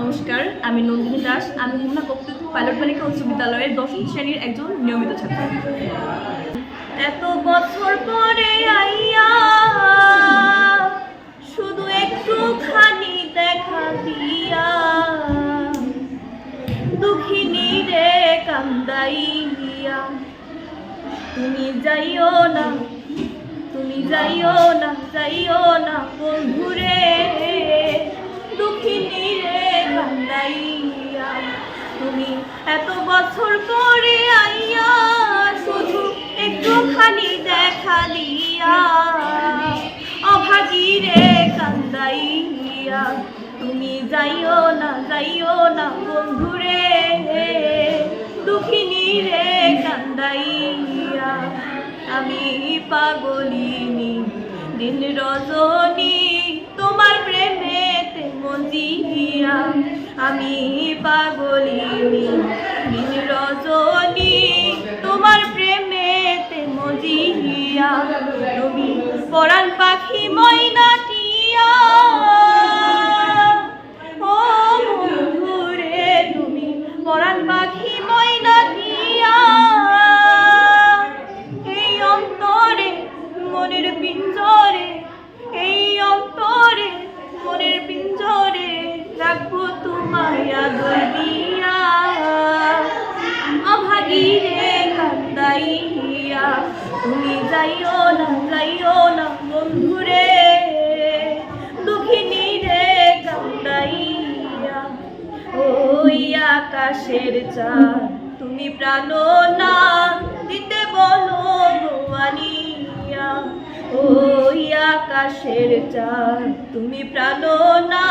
নমস্কার, আমি নন্দিনী দাস। আমি মোহনা কপ্তুক পাইলট বালিকা উচ্চ বিদ্যালয়ের দশম শ্রেণির একজন নিয়মিত ছাত্র। এত বছর পরে আইয়া শুধু একটুখানি দেখা দিয়া। দুঃখিনী রে কান্দাইয়া, তুমি যাইও না, তুমি যাইও না যাইও না বন্ধুরে দেখা দিয়া অভাগী রে কান্দাইয়া, তুমি যাইও না যাইও না বন্ধুরে। দুঃখিনী রে কান্দাইয়া, আমি পাগলিনী, দিন রজনী তোমার প্রেমেতে মজিয়া। আমি পাগলিনী পরাণ পাখি ময়নাটিয়া ও বন্ধুরে তুমি, পরাণ পাখি ময়নাটিয়া এই অন্তরে মনের পিঞ্জরে, এই অন্তরে মনের পিঞ্জরে রাখব তোমায় আদর। যাইও না যাইও না বন্ধুরে। দুঃখিনী রে কান্দাইয়া ওই আকাশের চাঁদ তুমি প্রাণ না দিতে বলো গোয়ানিয়া ওই আকাশের চাঁদ তুমি প্রাণ না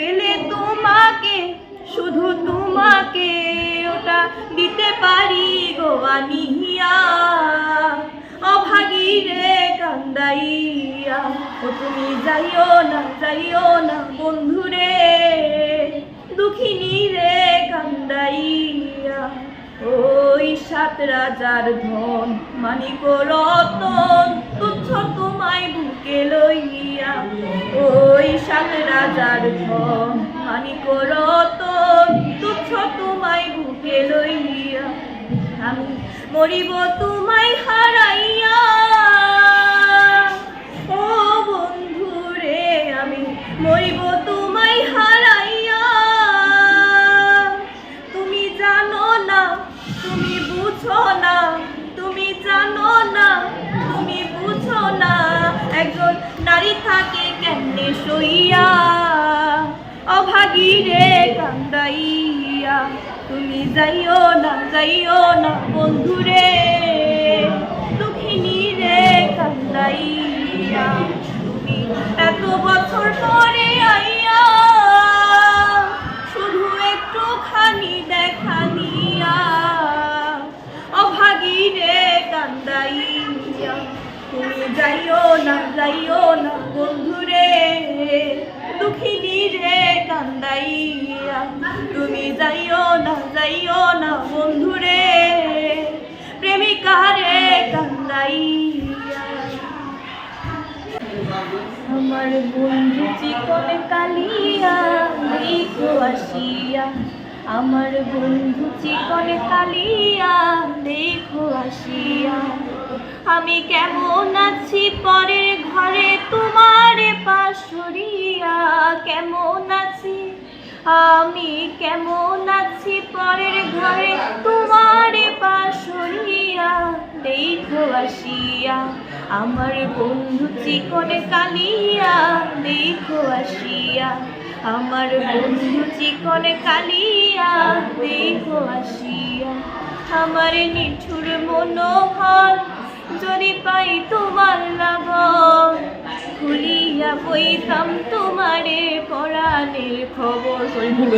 পেলে তোমাকে, শুধু তোমাকে ওটা দিতে পারি গো আনিয়া অভাগী রে কান্দাইয়া, ও তুমি যাইও না যাইও না বন্ধুরে দুঃখিনী রে কান্দাইয়া, ওই সাত রাজার ধন মানিক রতন, তুচ্ছ তোমায় ধন মানিক রতন তুচ্ছ তোমায় বুকে লইয়া। আমি মরিব তোমায় হারাইয়া। ও বন্ধুরে, আমি মরিব তোমায় হারাইয়া। তুমি জানো না, তুমি বুঝো না, তুমি জানো না, তুমি বুঝো না, একজন নারী থাকে কেমনে সইয়া? অভাগী রে কান্দাইয়া, তুমি যাইও না যাইও না বন্ধুরে দুঃখিনী রে কান্দাইয়া, তুমি এত বছর পরে আইয়া, শুধু একটুখানি দেখা নিয়া। অভাগী রে কান্দাইয়া, তুমি যাইও না যাইও না দুঃখিনী রে। কান্দাইয়া তুমি যাইও না যাইও না বন্ধুরে প্রেমিকা রে কান্দাইয়া। আমার বন্ধু চিকন কালিয়া দেখো আসিয়া আমার বন্ধু চিকন কালিয়া দেখো আসিয়া আমি কেমন আছি পরের ঘরে তোমার পাশরিয়া কেমন আমি কেমন আছি পরের ঘরে? তোমার পাশরিয়া দেখো আসিয়া, আমার বন্ধু চিকন কালিয়া দেখো আসিয়া, আমার বন্ধু চিকন কালিয়া দেখো আসিয়া, আমার নিঠুর মনোহর, যদি পাই তোমার লাগন খুলিয়া বইতাম তোমারে পরাণের খবর। ভুল